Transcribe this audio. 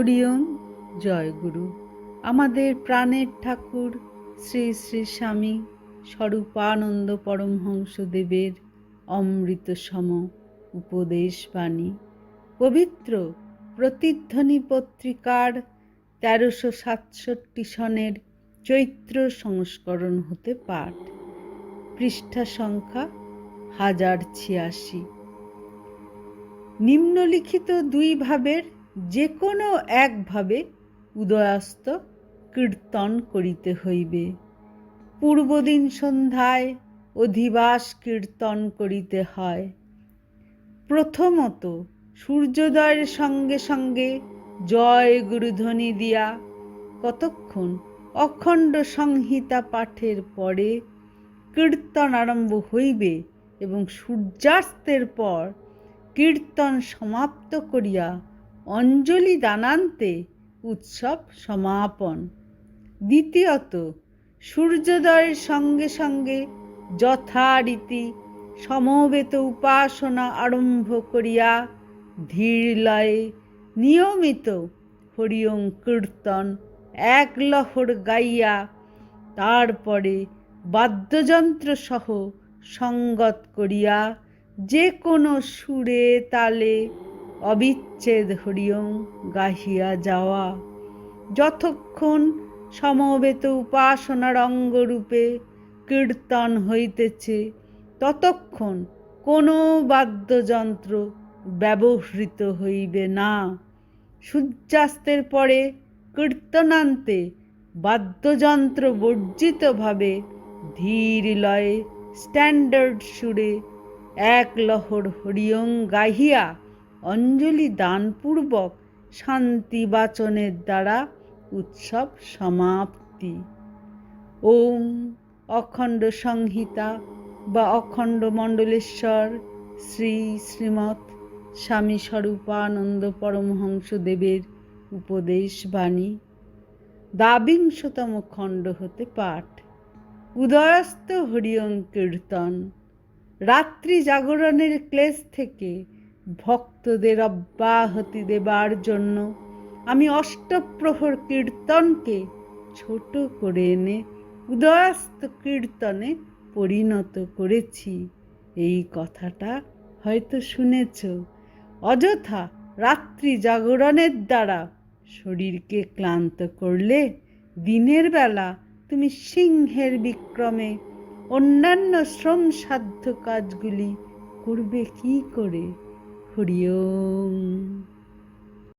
হরিওম, জয় গুরু। আমাদের প্রাণের ঠাকুর শ্রী শ্রী স্বামী স্বরূপানন্দ পরমহংসদেবের অমৃত সম উপদেশ বাণী পবিত্র প্রতিধ্বনি পত্রিকার তেরোশো সাতষট্টি সনের চৈত্র সংস্করণ হতে পাঠ। পৃষ্ঠা সংখ্যা হাজার ছিয়াশি। নিম্নলিখিত দুই ভাবের যে কোনো একভাবে উদয়াস্ত কীর্তন করিতে হইবে। পূর্বদিন সন্ধ্যায় অধিবাস কীর্তন করিতে হয়। প্রথমত সূর্যোদয়ের সঙ্গে সঙ্গে জয় গুরুধ্বনি দিয়া কতক্ষণ অখণ্ড সংহিতা পাঠের পরে কীর্তন আরম্ভ হইবে এবং সূর্যাস্তের পর কীর্তন সমাপ্ত করিয়া অঞ্জলি দানান্তে উৎসব সমাপন। দ্বিতীয়ত, সূর্যোদয়ের সঙ্গে সঙ্গে যথারীতি সমবেত উপাসনা আরম্ভ করিয়া ধীর লয়ে নিয়মিত হরিওম কীর্তন এক লহর গাইয়া তারপরে বাদ্যযন্ত্র সহ সঙ্গত করিয়া যে কোনো সুরে তালে অবিচ্ছেদ হরিওম গাহিয়া যাওয়া। যতক্ষণ সমবেত উপাসনার অঙ্গরূপে কীর্তন হইতেছে, ততক্ষণ কোনো বাদ্যযন্ত্র ব্যবহৃত হইবে না। সূর্যাস্তের পরে কীর্তনান্তে বাদ্যযন্ত্র বর্জিতভাবে ধীর লয়ে স্ট্যান্ডার্ড সুরে এক লহর হরিয়ং গাহিয়া অঞ্জলি দানপূর্বক শান্তি বাচনের দ্বারা উৎসব সমাপ্তি। ওম অখণ্ড সংহিতা বা অখণ্ড মণ্ডলেশ্বর শ্রী শ্রীমৎ স্বামী স্বরূপানন্দ পরমহংসদেবের উপদেশ বাণী দ্বাবিংশতম খণ্ড হতে পাঠ। উদয়স্ত হরিয়ং কীর্তন। রাত্রি জাগরণের ক্লেশ থেকে ভক্তদের অব্যাহতি দেবার জন্য আমি অষ্টপ্রহর কীর্তনকে ছোট করে এনে উদয়াস্ত কীর্তনে পরিণত করেছি। এই কথাটা হয়তো শুনেছ। অযথা রাত্রি জাগরণের দ্বারা শরীরকে ক্লান্ত করলে দিনের বেলা তুমি সিংহের বিক্রমে অন্যান্য শ্রমসাধ্য কাজগুলি করবে কি করে? হরিওম